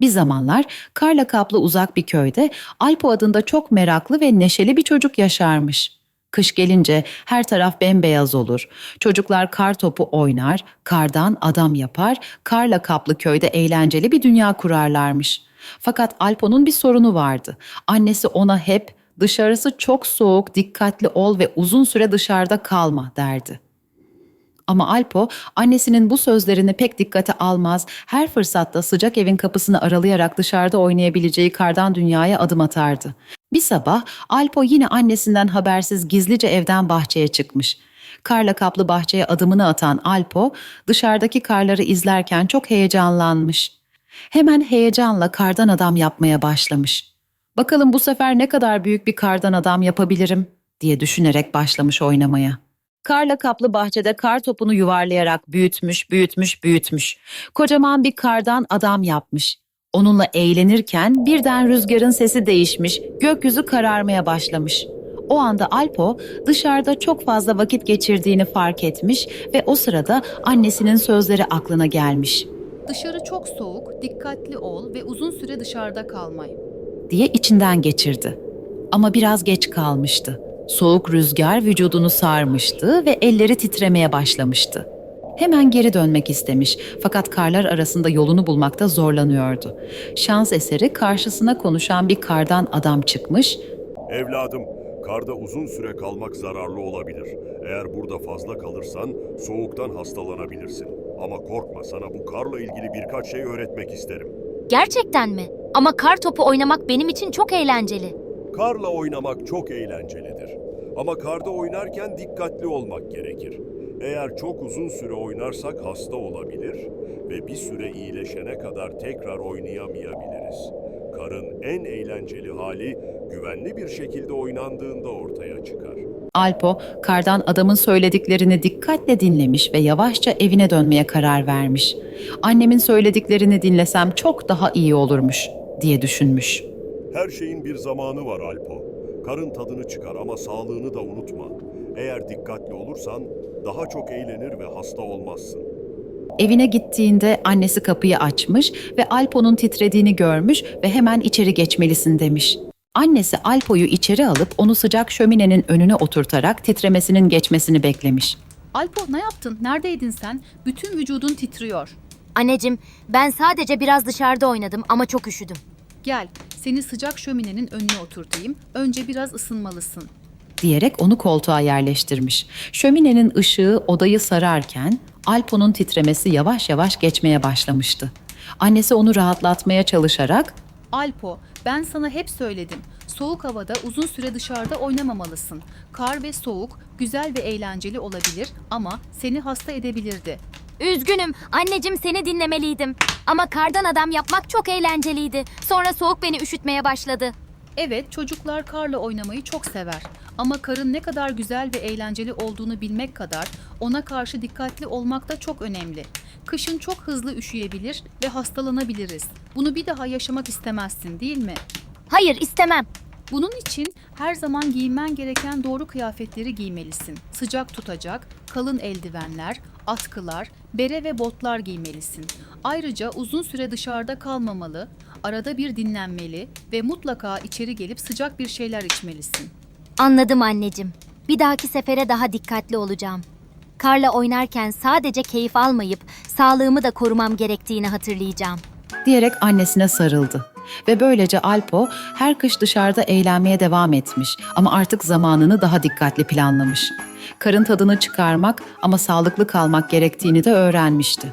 Bir zamanlar karla kaplı uzak bir köyde Alpo adında çok meraklı ve neşeli bir çocuk yaşarmış. Kış gelince her taraf bembeyaz olur. Çocuklar kar topu oynar, kardan adam yapar, karla kaplı köyde eğlenceli bir dünya kurarlarmış. Fakat Alpo'nun bir sorunu vardı. Annesi ona hep dışarısı çok soğuk, dikkatli ol ve uzun süre dışarıda kalma derdi. Ama Alpo annesinin bu sözlerini pek dikkate almaz, her fırsatta sıcak evin kapısını aralayarak dışarıda oynayabileceği kardan dünyaya adım atardı. Bir sabah Alpo yine annesinden habersiz gizlice evden bahçeye çıkmış. Karla kaplı bahçeye adımını atan Alpo dışarıdaki karları izlerken çok heyecanlanmış. Hemen heyecanla kardan adam yapmaya başlamış. Bakalım bu sefer ne kadar büyük bir kardan adam yapabilirim diye düşünerek başlamış oynamaya. Karla kaplı bahçede kar topunu yuvarlayarak büyütmüş, büyütmüş, büyütmüş. Kocaman bir kardan adam yapmış. Onunla eğlenirken birden rüzgarın sesi değişmiş, gökyüzü kararmaya başlamış. O anda Alpo dışarıda çok fazla vakit geçirdiğini fark etmiş ve o sırada annesinin sözleri aklına gelmiş. Dışarı çok soğuk, dikkatli ol ve uzun süre dışarıda kalmay. diye içinden geçirdi. Ama biraz geç kalmıştı. Soğuk rüzgar vücudunu sarmıştı ve elleri titremeye başlamıştı. Hemen geri dönmek istemiş fakat karlar arasında yolunu bulmakta zorlanıyordu. Şans eseri karşısına konuşan bir kardan adam çıkmış, Evladım, karda uzun süre kalmak zararlı olabilir. Eğer burada fazla kalırsan soğuktan hastalanabilirsin. Ama korkma sana bu karla ilgili birkaç şey öğretmek isterim. Gerçekten mi? Ama kar topu oynamak benim için çok eğlenceli. Karla oynamak çok eğlencelidir. Ama karda oynarken dikkatli olmak gerekir. Eğer çok uzun süre oynarsak hasta olabilir ve bir süre iyileşene kadar tekrar oynayamayabiliriz. Karın en eğlenceli hali güvenli bir şekilde oynandığında ortaya çıkar. Alpo kardan adamın söylediklerini dikkatle dinlemiş ve yavaşça evine dönmeye karar vermiş. Annemin söylediklerini dinlesem çok daha iyi olurmuş diye düşünmüş. Her şeyin bir zamanı var Alpo. Karın tadını çıkar ama sağlığını da unutma. Eğer dikkatli olursan daha çok eğlenir ve hasta olmazsın. Evine gittiğinde annesi kapıyı açmış ve Alpo'nun titrediğini görmüş ve hemen içeri geçmelisin demiş. Annesi Alpo'yu içeri alıp onu sıcak şöminenin önüne oturtarak titremesinin geçmesini beklemiş. Alpo ne yaptın? Neredeydin sen? Bütün vücudun titriyor. Anneciğim, ben sadece biraz dışarıda oynadım ama çok üşüdüm. Gel, seni sıcak şöminenin önüne oturtayım. Önce biraz ısınmalısın. diyerek onu koltuğa yerleştirmiş. Şöminenin ışığı odayı sararken Alpo'nun titremesi yavaş yavaş geçmeye başlamıştı. Annesi onu rahatlatmaya çalışarak Alpo, ben sana hep söyledim. Soğuk havada uzun süre dışarıda oynamamalısın. Kar ve soğuk güzel ve eğlenceli olabilir ama seni hasta edebilirdi. Üzgünüm, anneciğim seni dinlemeliydim. Ama kardan adam yapmak çok eğlenceliydi. Sonra soğuk beni üşütmeye başladı. Evet, çocuklar karla oynamayı çok sever. Ama karın ne kadar güzel ve eğlenceli olduğunu bilmek kadar ona karşı dikkatli olmak da çok önemli. Kışın çok hızlı üşüyebilir ve hastalanabiliriz. Bunu bir daha yaşamak istemezsin, değil mi? Hayır, istemem. Bunun için her zaman giymen gereken doğru kıyafetleri giymelisin. Sıcak tutacak, kalın eldivenler, atkılar, bere ve botlar giymelisin. Ayrıca uzun süre dışarıda kalmamalı, arada bir dinlenmeli ve mutlaka içeri gelip sıcak bir şeyler içmelisin. Anladım anneciğim. Bir dahaki sefere daha dikkatli olacağım. Karla oynarken sadece keyif almayıp sağlığımı da korumam gerektiğini hatırlayacağım. diyerek annesine sarıldı. Ve böylece Alpo her kış dışarıda eğlenmeye devam etmiş ama artık zamanını daha dikkatli planlamış. Karın tadını çıkarmak ama sağlıklı kalmak gerektiğini de öğrenmişti.